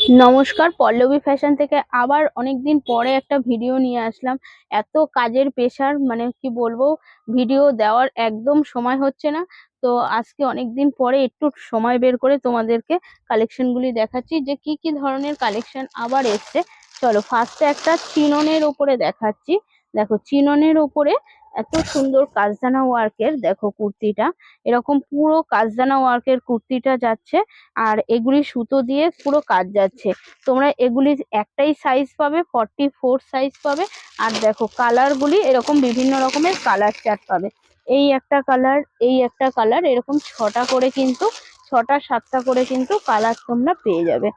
নমস্কার, পল্লবী ফ্যাশন থেকে আবার অনেকদিন পরে একটা ভিডিও নিয়ে আসলাম। এত কাজের প্রেশার মানে কি বলব, ভিডিও দেওয়ার একদম সময় হচ্ছে না। তো আজকে অনেকদিন পরে একটু সময় বের করে তোমাদেরকে কালেকশনগুলি দেখাচ্ছি যে কি কি ধরনের কালেকশন আবার এসছে। চলো ফার্স্টে একটা চিননের ওপরে দেখাচ্ছি। দেখো, চিননের ওপরে এত সুন্দর কাজদানা ওয়ার্কের, দেখো কুর্তিটা, এরকম পুরো কাজদানা ওয়ার্কের কুর্তিটা যাচ্ছে আর এগুলি সুতো দিয়ে পুরো কাজ যাচ্ছে। তোমরা এগুলি একটাই সাইজ পাবে ফর্টি ফোর সাইজ পাবে আর দেখো কালারগুলি এরকম বিভিন্ন রকমের কালার চার্ট পাবে। এই একটা কালার এই একটা কালার এরকম ছটা করে কিন্তু, ছটা সাতটা করে কিন্তু কালার তোমরা পেয়ে যাবে।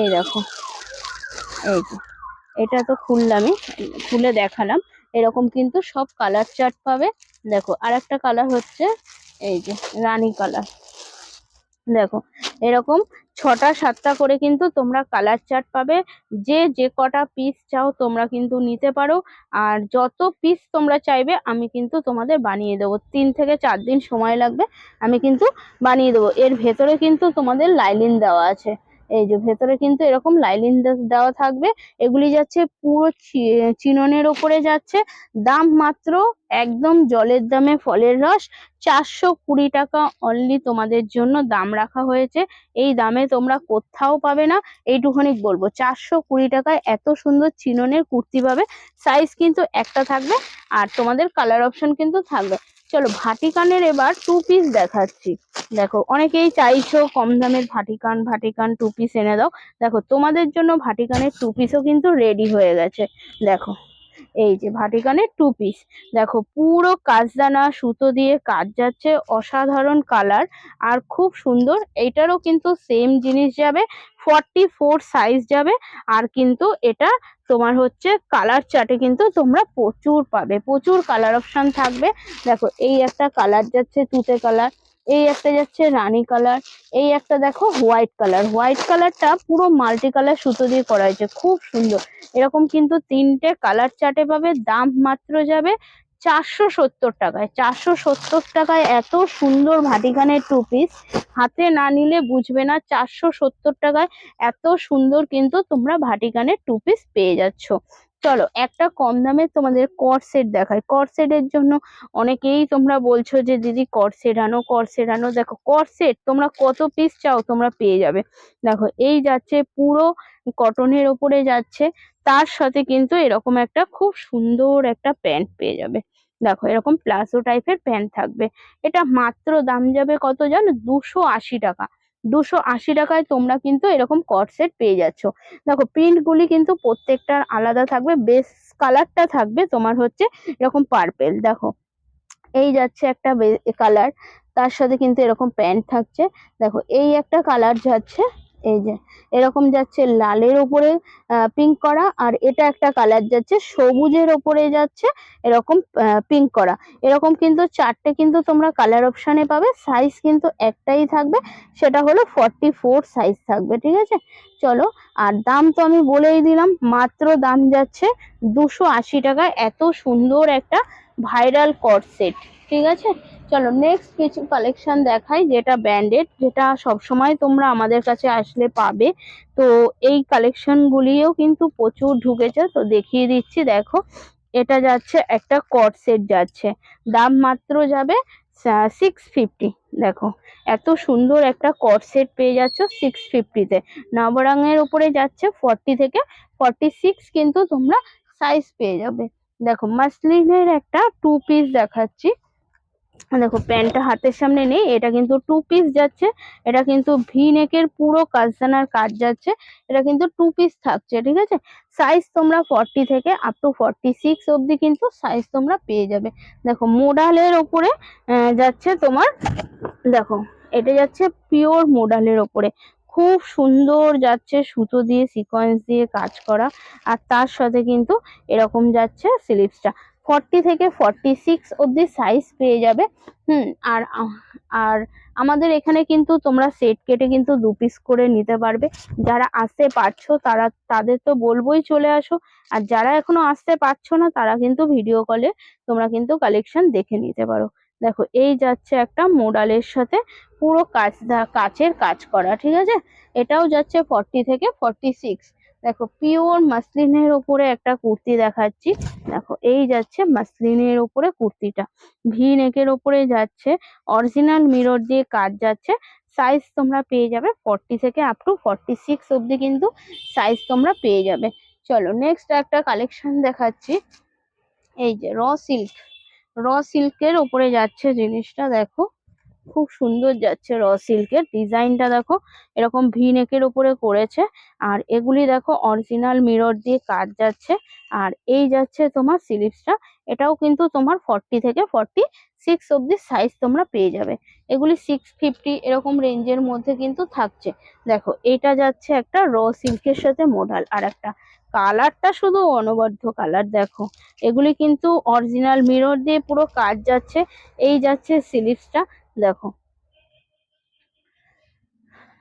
এই দেখো, এই এটা তো খুললামই, খুলে দেখালাম। এরকম কিন্তু সব কালার চার্ট পাবে। দেখো আর একটা কালার হচ্ছে এই যে রানী কালার দেখো, এরকম ছটা সাতটা করে কিন্তু তোমরা কালার চার্ট পাবে। যে যে কটা পিস চাও তোমরা কিন্তু নিতে পারো। আর যত পিস তোমরা চাইবে, আমি কিন্তু তোমাদের বানিয়ে দেবো। তিন থেকে চার দিন সময় লাগবে, আমি কিন্তু বানিয়ে দেবো। এর ভেতরে কিন্তু তোমাদের লাইলিন দেওয়া আছে। এই যে ভেতরে কিন্তু এরকম লাইলিন দেওয়া থাকবে। এগুলি যাচ্ছে পুরো চিননের ওপরে যাচ্ছে। দাম মাত্র একদম জলের দামে ফলের রস। চারশো কুড়ি টাকা অনলি তোমাদের জন্য দাম রাখা হয়েছে। এই দামে তোমরা কোথাও পাবে না। এইটুখানি বলব, চারশো কুড়ি টাকায় এত সুন্দর চিননের কুর্তি পাবে। সাইজ কিন্তু একটা থাকবে আর তোমাদের কালার অপশন কিন্তু থাকবে। ভাটিকানের এবার টু পিস দেখাচ্ছি। দেখো, অনেকেই চাইছো কম দামের ভাটিকান ভাটিকান টু পিস এনে দাও। দেখো, তোমাদের জন্য ভাটিকানের টু পিসও কিন্তু রেডি হয়ে গেছে। দেখো। এই যে ভাটিকানের টু পিস দেখো, পুরো কাজদানা সুতো দিয়ে কাজ যাচ্ছে, অসাধারণ কালার আর খুব সুন্দর। এটারও কিন্তু সেম জিনিস যাবে ফর্টি ফোর সাইজ যাবে আর কিন্তু এটা তোমার হচ্ছে কালার চার্টে কিন্তু তোমরা প্রচুর পাবে। প্রচুর কালার অপশন থাকবে। দেখো, এই একটা কালার যাচ্ছে তুতে কালার এই একটা যাচ্ছে রানী কালার, এই একটা দেখো হোয়াইট কালার। হোয়াইট কালারটা পুরো মাল্টি কালার সুতো দিয়ে করা হয়েছে, খুব সুন্দর। এরকম কিন্তু তিনটে কালার চার্টে পাবে, দাম মাত্র যাবে চারশো সত্তর টাকায়। চারশো সত্তর টাকায় এত সুন্দর ভাটিকানের টু পিস হাতে না নিলে বুঝবে না চারশো সত্তর টাকায় এত সুন্দর কিন্তু তোমরা ভাটিকানের টু পিস পেয়ে যাচ্ছ। চলো একটা কম দামে তোমাদের কর সেট দেখায় কর সেটের জন্য অনেকেই তোমরা বলছো যে, দিদি কর সেট আনো কর সেট আনো। দেখো কর সেট তোমরা কত পিস চাও তোমরা পেয়ে যাবে। দেখো, এই যাচ্ছে পুরো কটনের ওপরে যাচ্ছে, তার সাথে কিন্তু এরকম একটা খুব সুন্দর একটা প্যান্ট পেয়ে যাবে। দেখো, এরকম প্লাজো টাইপের প্যান্ট থাকবে। এটা মাত্র দাম যাবে কত জানো? দুশো আশি টাকা। দুশো আশি টাকায় তোমরা কিন্তু এরকম কট সেট পেয়ে যাচ্ছ। দেখো প্রিন্টগুলি কিন্তু প্রত্যেকটার আলাদা থাকবে বেস কালারটা থাকবে তোমার হচ্ছে এরকম পার্পেল দেখো। এই যাচ্ছে একটা কালার তার সাথে কিন্তু এরকম প্যান্ট থাকছে। দেখো, এই একটা কালার যাচ্ছে এই যে, এরকম যাচ্ছে লালের ওপরে পিঙ্ক করা, আর এটা একটা কালার যাচ্ছে সবুজের ওপরে যাচ্ছে এরকম পিঙ্ক করা। এরকম কিন্তু চারটে কিন্তু তোমরা কালার অপশানে পাবে সাইজ কিন্তু একটাই থাকবে, সেটা হলো ফর্টি ফোর সাইজ থাকবে, ঠিক আছে? চলো, আর দাম তো আমি বলেই দিলাম, মাত্র দাম যাচ্ছে দুশো টাকায় এত সুন্দর একটা ভাইরাল কট সেট ঠিক আছে? চলো নেক্সট কিছু কালেকশন দেখাই যেটা ব্র্যান্ডেড যেটা সবসময় তোমরা আমাদের কাছে আসলে পাবে। তো এই কালেকশনগুলিও কিন্তু প্রচুর ঢুকেছে, তো দেখিয়ে দিচ্ছি, দেখো। এটা যাচ্ছে, একটা কট সেট যাচ্ছে। দাম মাত্র যাবে সিক্স ফিফটি দেখো। এত সুন্দর একটা কট সেট পেয়ে যাচ্ছ সিক্স ফিফটিতে নবরঙের উপরে যাচ্ছে ফর্টি থেকে ফর্টি সিক্স কিন্তু তোমরা সাইজ পেয়ে যাবে। দেখো, মাসলিনের একটা টু পিস দেখাচ্ছি। দেখো, প্যান্টটা হাতের সামনে নেই, এটা কিন্তু টু পিস যাচ্ছে, এটা কিন্তু ভি নেকের পুরো কাজদানার কাজ যাচ্ছে, এটা কিন্তু টু পিস থাকছে, ঠিক আছে? সাইজ তোমরা ফর্টি থেকে আপ টু ফর্টি সিক্স অবধি কিন্তু সাইজ তোমরা পেয়ে যাবে। দেখো মোডালের ওপরে যাচ্ছে তোমার, দেখো, এটা যাচ্ছে পিওর মোডালের ওপরে। খুব সুন্দর যাচ্ছে সুতো দিয়ে সিকোয়েন্স দিয়ে কাজ করা, আর তার সাথে কিন্তু এরকম যাচ্ছে স্লিভসটা ফর্টি থেকে ফর্টি সিক্স অব্দি সাইজ পেয়ে যাবে। হুম, আর আর আমাদের এখানে কিন্তু তোমরা সেট কেটে কিন্তু দু পিস করে নিতে পারবে। যারা আসতে পারছ তারা, তাদের তো বলবোই চলে আসো। আর যারা এখনও আসতে পারছ না, তারা কিন্তু ভিডিও কলে তোমরা কিন্তু কালেকশন দেখে নিতে পারো। দেখো, এই যাচ্ছে একটা মোডালের সাথে পুরো দা- কাচের কাজ করা, ঠিক আছে? এটাও যাচ্ছে ফর্টি থেকে ফর্টি সিক্স দেখো পিওর মাসলিনের ওপরে একটা কুর্তি দেখাচ্ছি। দেখো, এই যাচ্ছে মাসলিনের ওপরে কুর্তিটা। ভি নেকের ওপরে যাচ্ছে অরিজিনাল মিরর দিয়ে কাজ যাচ্ছে। সাইজ তোমরা পেয়ে যাবে ফর্টি থেকে আপ টু ফর্টি সিক্স অব্দি কিন্তু সাইজ তোমরা পেয়ে যাবে। চলো নেক্সট একটা কালেকশন দেখাচ্ছি। এই যে র সিল্ক র সিল্কের ওপরে যাচ্ছে জিনিসটা, দেখো। খুব সুন্দর যাচ্ছে র সিল্কের ডিজাইনটা দেখো, এরকম ভি নেকের ওপরে করেছে। আর এগুলি দেখো অরিজিনাল মিরর দিয়ে কাজ যাচ্ছে। আর এই যাচ্ছে তোমার স্লিভসটা এটাও কিন্তু তোমার ফর্টি থেকে ফর্টি সিক্স অব্দি সাইজ তোমরা পেয়ে যাবে। এগুলি সিক্স ফিফটি এরকম রেঞ্জের মধ্যে কিন্তু থাকছে। দেখো, এটা যাচ্ছে একটা র সিল্কের সাথে মোডাল আর একটা কালারটা শুধু অনবদ্য কালার দেখো। এগুলি কিন্তু অরিজিনাল মিরর দিয়ে পুরো কাজ যাচ্ছে। এই যাচ্ছে স্লিভসটা দেখো।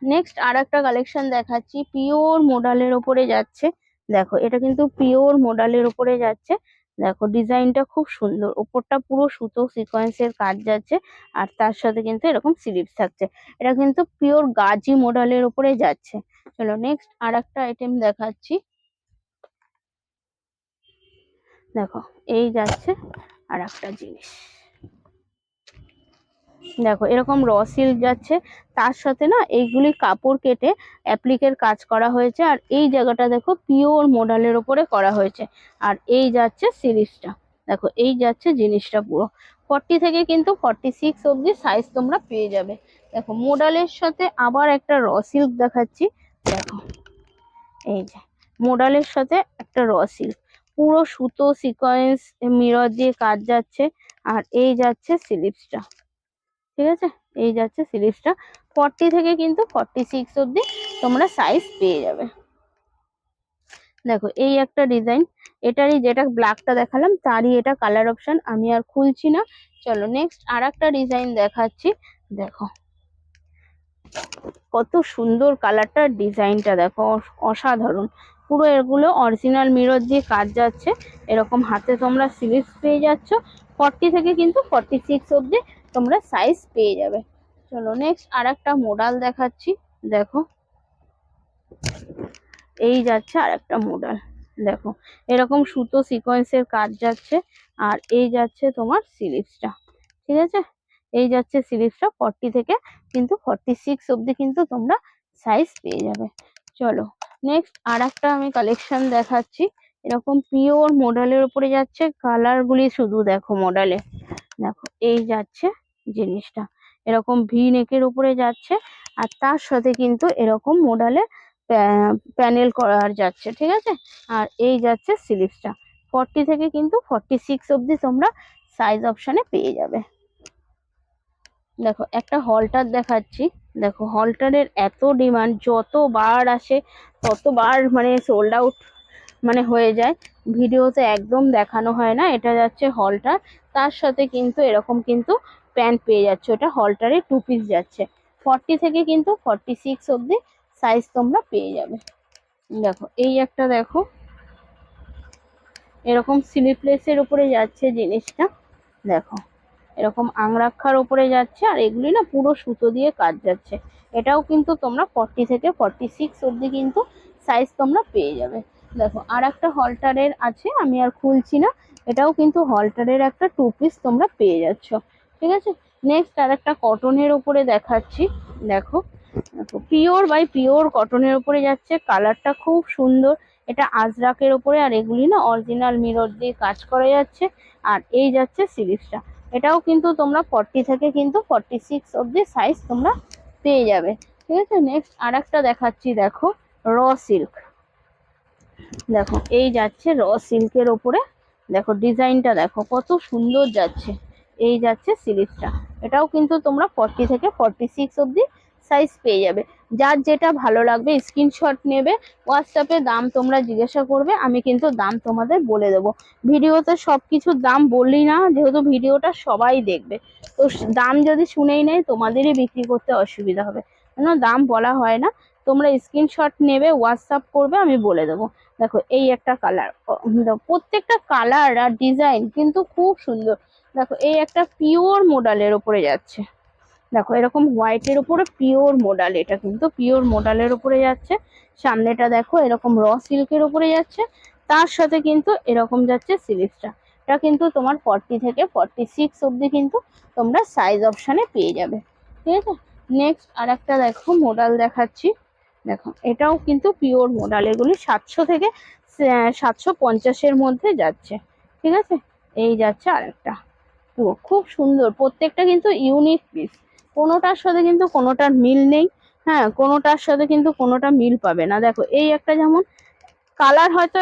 নেক্সট আর একটা কালেকশন দেখাচ্ছি পিওর মোডালের ওপরে যাচ্ছে। দেখো, এটা কিন্তু পিওর মোডালের ওপরে যাচ্ছে। দেখো, ডিজাইনটা খুব সুন্দর। ওপরটা পুরো সুতো সিকোয়েন্সের কাজ যাচ্ছে, আর তার সাথে কিন্তু এরকম স্লিভস থাকছে। এটা কিন্তু পিওর গাজি মোডালের ওপরে যাচ্ছে। চলো নেক্সট আর একটা আইটেম দেখাচ্ছি। দেখো, এই যাচ্ছে আর একটা জিনিস। দেখো, এরকম র সিল্ক যাচ্ছে, তার সাথে না এইগুলি কাপড় কেটে অ্যাপ্লিকের কাজ করা হয়েছে, আর এই জায়গাটা দেখো পিওর মোডালের ওপরে করা হয়েছে, আর এই যাচ্ছে সিরিজটা। দেখো, এই যাচ্ছে জিনিসটা পুরো। ফর্টি থেকে কিন্তু ফর্টি সিক্স অব্দি সাইজ তোমরা পেয়ে যাবে। দেখো মোডালের সাথে আবার একটা র সিল্ক দেখাচ্ছি, দেখো। এই যে মোডালের সাথে একটা র সিল্ক পুরো সুতো সিকোয়েন্স মিরর দিয়ে কাজ যাচ্ছে, আর এই যাচ্ছে স্লিভসটা ঠিক আছে? এই যাচ্ছে সিরিজটা ফর্টি থেকে কিন্তু ফর্টি সিক্স অব্দি তোমরা সাইজ পেয়ে যাবে। দেখো, এই একটা ডিজাইন এটারই যেটা ব্ল্যাকটা দেখালাম, তারই এটা কালার অপশন আমি আর খুলছি না। চলো নেক্সট আর একটা ডিজাইন দেখাচ্ছি। দেখো, কত সুন্দর কালারটার ডিজাইনটা দেখো অসাধারণ। পুরো এগুলো অরিজিনাল মিরর দিয়ে কাজ যাচ্ছে। এরকম হাতে তোমরা স্লিভস পেয়ে যাচ্ছ। ফর্টি থেকে কিন্তু ফর্টি সিক্স অব্দি তোমরা সাইজ পেয়ে যাবে। চলো নেক্সট আর একটা মোডাল দেখাচ্ছি। দেখো। এই যাচ্ছে আর একটা মোডাল দেখো, এরকম সুতো সিকোয়েন্সের কাজ যাচ্ছে। আর এই যাচ্ছে তোমার স্লিভসটা ঠিক আছে? এই যাচ্ছে স্লিভসটা ফর্টি থেকে কিন্তু ফর্টি সিক্স অব্দি কিন্তু তোমরা সাইজ পেয়ে যাবে। চলো নেক্সট আর একটা আমি কালেকশন দেখাচ্ছি। এরকম পিওর মডেলের উপরে যাচ্ছে। কালার গুলি শুধু দেখো মডেলে দেখো, এই যাচ্ছে জিনিসটা। এরকম ভি নেকের উপরে যাচ্ছে আর তার সাথে কিন্তু এরকম মোডালে প্যানেল করা যাচ্ছে, ঠিক আছে? আর এই যাচ্ছে স্লিভসটা ফর্টি থেকে কিন্তু ফর্টি সিক্স অব্দি তোমরা সাইজ অপশানে পেয়ে যাবে। দেখো, একটা হলটার দেখাচ্ছি। দেখো, হলটারের এত ডিমান্ড, যতবার আসে ততবার মানে সোল্ড আউট মানে হয়ে যায়। ভিডিওতে একদম দেখানো হয় না, এটা যাচ্ছে হলটার। তার সাথে কিন্তু এরকম কিন্তু প্যান্ট পেয়ে যাচ্ছে। ওটা হলটারে টু পিস যাচ্ছে। ফর্টি থেকে কিন্তু ফর্টি সিক্স অব্দি সাইজ তোমরা পেয়ে যাবে। দেখো, এই একটা দেখো। এরকম স্লিপলেসের উপরে যাচ্ছে জিনিসটা। দেখো, এরকম আংরাক্ষার উপরে যাচ্ছে আর এগুলি না পুরো সুতো দিয়ে কাজ যাচ্ছে। এটাও কিন্তু তোমরা ফর্টি থেকে ফর্টি সিক্স অব্দি কিন্তু সাইজ তোমরা পেয়ে যাবে। দেখো আর একটা হলটারের আছে, আমি আর খুলছি না। এটাও কিন্তু হলটারের একটা টু পিস তোমরা পেয়ে যাচ্ছ, ঠিক আছে? নেক্সট আর একটা কটনের ওপরে দেখাচ্ছি, দেখো। দেখো পিওর বাই পিওর কটনের ওপরে যাচ্ছে কালারটা খুব সুন্দর। এটা আজরাকের ওপরে, আর এগুলি না অরিজিনাল মিরর দিয়ে কাজ করা যাচ্ছে, আর এই যাচ্ছে সিরিজটা এটাও কিন্তু তোমরা ফর্টি থেকে কিন্তু ফর্টি সিক্স অব্দি সাইজ তোমরা পেয়ে যাবে, ঠিক আছে? নেক্সট আর একটা দেখাচ্ছি, দেখো র সিল্ক দেখো, এই যাচ্ছে র সিল্কের ওপরে দেখো, ডিজাইনটা দেখো, কত সুন্দর যাচ্ছে। এই যাচ্ছে সিলিপটা এটাও কিন্তু তোমরা ফর্টি থেকে ফর্টি সিক্স অব্দি সাইজ পেয়ে যাবে। যার যেটা ভালো লাগবে স্ক্রিনশট নেবে হোয়াটসঅ্যাপে দাম তোমরা জিজ্ঞাসা করবে, আমি কিন্তু দাম তোমাদের বলে দেবো। ভিডিওতে সব কিছুর দাম বললি না, যেহেতু ভিডিওটা সবাই দেখবে। তো দাম যদি শুনেই নেয়, তোমাদেরই বিক্রি করতে অসুবিধা হবে। কেন? দাম বলা হয় না। তোমরা স্ক্রিনশট নেবে হোয়াটসঅ্যাপ করবে, আমি বলে দেবো। দেখো, এই একটা কালার প্রত্যেকটা কালার আর ডিজাইন কিন্তু খুব সুন্দর। দেখো, এই একটা পিওর মোডালের ওপরে যাচ্ছে। দেখো, এরকম হোয়াইটের উপরে পিওর মোডাল এটা কিন্তু পিওর মোডালের উপরে যাচ্ছে। সামনেটা দেখো, এরকম র সিল্কের উপরে যাচ্ছে। তার সাথে কিন্তু এরকম যাচ্ছে সিরিজটা এটা কিন্তু তোমার ফর্টি থেকে ফর্টি সিক্স অবধি কিন্তু তোমরা সাইজ অপশানে পেয়ে যাবে। ঠিক আছে? নেক্সট আর একটা দেখো মোডাল দেখাচ্ছি। দেখো, এটাও কিন্তু পিওর মোডাল এগুলি সাতশো থেকে সাতশো পঞ্চাশের মধ্যে যাচ্ছে, ঠিক আছে? এই যাচ্ছে আরেকটা। পুরো খুব সুন্দর, প্রত্যেকটা কিন্তু ইউনিক পিস কোনোটার সাথে কিন্তু কোনোটার মিল নেই হ্যাঁ কোনোটার সাথে কিন্তু কোনোটা মিল পাবে না। দেখো, এই একটা যেমন কালার হয়তো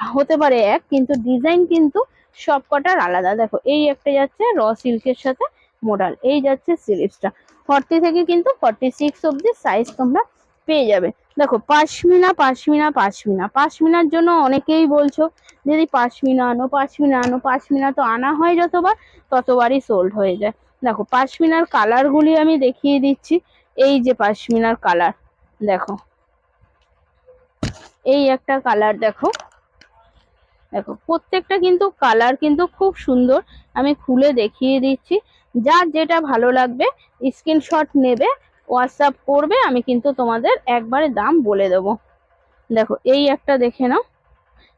হতে পারে এক, কিন্তু ডিজাইন কিন্তু সব কটার আলাদা। দেখো, এই একটা যাচ্ছে র সিল্কের সাথে মোডাল এই যাচ্ছে সিরিজটা ফর্টি থেকে কিন্তু ফর্টি সিক্স অব্দি সাইজ তোমরা পেয়ে যাবে। দেখো, পাশমিনা পাশমিনা পাশমিনা। পাশমিনার জন্য অনেকেই বলছো, দিদি, পাশমিনা আনো পাশমিনা আনো। পাশমিনা তো আনা হয় যতবার, ততবারই সোল্ড হয়ে যায়। দেখো, পাশমিনার কালারগুলি আমি দেখিয়ে দিচ্ছি। এই যে পাশমিনার কালার দেখো। এই একটা কালার দেখো। দেখো, প্রত্যেকটা কিন্তু কালার কিন্তু খুব সুন্দর। আমি খুলে দেখিয়ে দিচ্ছি। যার যেটা ভালো লাগবে স্ক্রিনশট নেবে। হোয়াটসঅ্যাপ করবে, আমি কিন্তু তোমাদের একবারে দাম বলে দেবো। দেখো, এই একটা দেখে নাও।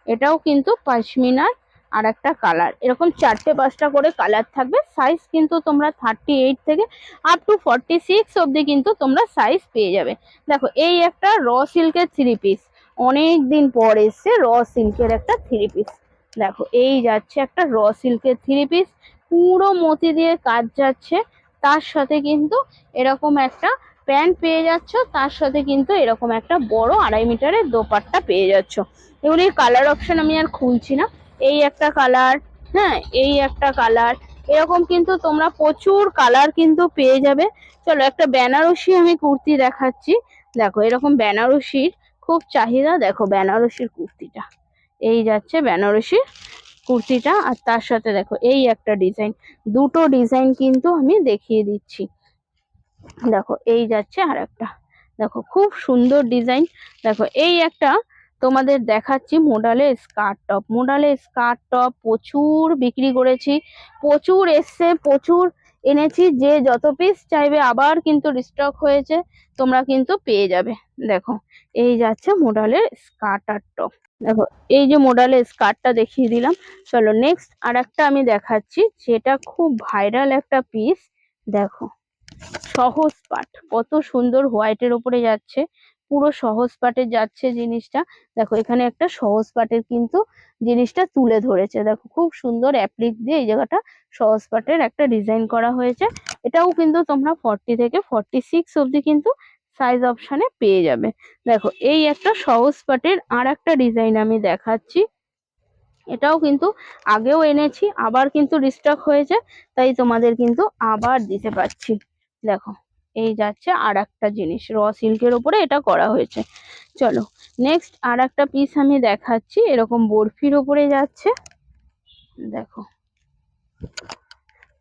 এটাও কিন্তু পাশমিনার আর একটা কালার এরকম চারটে পাঁচটা করে কালার থাকবে। সাইজ কিন্তু তোমরা থার্টি এইট থেকে আপ টু ফর্টি সিক্স অবধি কিন্তু তোমরা সাইজ পেয়ে যাবে। দেখো, এই একটা র সিল্কের থ্রি পিস অনেক দিন পর এসছে র সিল্কের একটা থ্রি পিস দেখো, এই যাচ্ছে একটা র সিল্কের থ্রি পিস পুরো মতি দিয়ে কাজ যাচ্ছে। তার সাথে কিন্তু এরকম একটা প্যান্ট পেয়ে যাচ্ছ, তার সাথে কিন্তু এরকম একটা বড় আড়াই মিটারের দোপাট্টা পেয়ে যাচ্ছ। এগুলির কালার অপশন আমি আর খুলছি না। এই একটা কালার হ্যাঁ এই একটা কালার এরকম কিন্তু তোমরা প্রচুর কালার কিন্তু পেয়ে যাবে। চলো একটা বেনারসি আমি কুর্তি দেখাচ্ছি। দেখো, এরকম বেনারসির খুব চাহিদা। দেখো, বেনারসির কুর্তিটা। এই যাচ্ছে বেনারসির কুর্তিটা আর তার সাথে দেখো এই একটা ডিজাইন। দুটো ডিজাইন কিন্তু আমি দেখিয়ে দিচ্ছি। দেখো এই যাচ্ছে আর একটা দেখো খুব সুন্দর ডিজাইন। দেখো এই একটা তোমাদের দেখাচ্ছি মোডালে স্কার্ট টপ। মোডালে স্কার্ট টপ প্রচুর বিক্রি করেছি, প্রচুর এসছে, প্রচুর এনেছি। যে যত পিস চাইবে আবার কিন্তু রিস্টক হয়েছে, তোমরা কিন্তু পেয়ে যাবে। দেখো এই যাচ্ছে মোডালের স্কার্ট আর টপ। দেখো, এই যে মোডালের স্কার্টটা দেখিয়ে দিলাম। চলো নেক্সট আর একটা আমি দেখাচ্ছি, যেটা খুব ভাইরাল একটা পিস দেখো, সহজ পাট, কত সুন্দর হোয়াইটের ওপরে যাচ্ছে, পুরো সহজ পাটের যাচ্ছে জিনিসটা। দেখো, এখানে একটা সহজ পাটের কিন্তু জিনিসটা তুলে ধরেছে। দেখো, খুব সুন্দর অ্যাপ্লিক দিয়ে এই জায়গাটা সহজ পাটের একটা ডিজাইন করা হয়েছে। এটাও কিন্তু তোমরা ফর্টি থেকে ফর্টি সিক্স অবধি কিন্তু সাইজ অপশানে পেয়ে যাবে। দেখো, এই একটা সহজ পাটের আর একটা ডিজাইন আমি দেখাচ্ছি। এটাও কিন্তু আগেও এনেছি, আবার কিন্তু রিস্টক হয়েছে, তাই তোমাদের কিন্তু আবার দিতে পারছি। দেখো, এই যাচ্ছে আর একটা জিনিস র সিল্কের ওপরে এটা করা হয়েছে। চলো নেক্সট আর একটা পিস আমি দেখাচ্ছি, এরকম বরফির ওপরে যাচ্ছে। দেখো,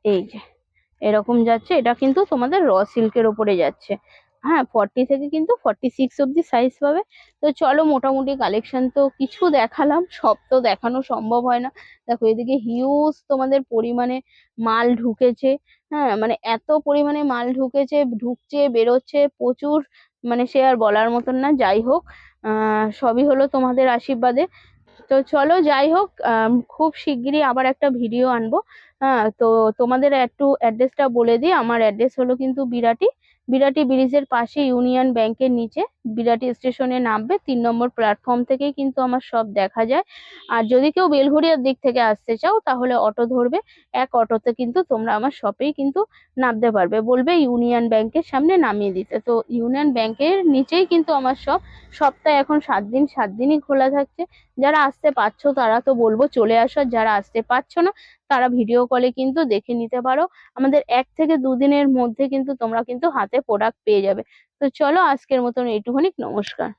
এই যে, এরকম যাচ্ছে, এটা কিন্তু তোমাদের র সিল্কের ওপরে যাচ্ছে। হ্যাঁ ফর্টি থেকে কিন্তু ফর্টি সিক্স অবধি সাইজ পাবে। তো চলো মোটামুটি কালেকশন তো কিছু দেখালাম, সব তো দেখানো সম্ভব হয় না। দেখো, এদিকে হিউজ তোমাদের পরিমাণে মাল ঢুকেছে। হ্যাঁ মানে এত পরিমাণে মাল ঢুকেছে, ঢুকছে, বেরোচ্ছে, প্রচুর মানে সে আর বলার মতন না। যাই হোক সবই হলো তোমাদের আশীর্বাদে। তো চলো, যাই হোক খুব শিগগিরই আবার একটা ভিডিও আনব। হ্যাঁ তো তোমাদের একটু অ্যাড্রেসটা বলে দিই। আমার অ্যাড্রেস হলো কিন্তু বিরাটি বিরাটি ব্রিজের পাশে ইউনিয়ন ব্যাংকের নিচে বিরাটি স্টেশনে নামবে। তিন নম্বর প্ল্যাটফর্ম থেকেই কিন্তু আমার সব দেখা যায়। আর যদি কেউ বেলঘড়িয়ার দিক থেকে আসতে চাও, তাহলে অটো ধরবে। এক অটোতে কিন্তু তোমরা আমার শপেই কিন্তু নামতে পারবে। বলবে ইউনিয়ন ব্যাংকের সামনে নামিয়ে দিতে। তো ইউনিয়ন ব্যাংকের নিচেই কিন্তু আমার সব। সপ্তাহে এখন সাত দিন, সাত দিনই খোলা থাকছে। যারা আসতে পারছ, তারা তো বলব চলে আসো। আর যারা আসতে পারছ না, তারা ভিডিও কলে কিন্তু দেখে নিতে পারো। আমাদের এক থেকে দুদিনের মধ্যে কিন্তু তোমরা কিন্তু হাতে প্রোডাক্ট পেয়ে যাবে। তো চলো আজকের মতন এইটুকুনি নমস্কার।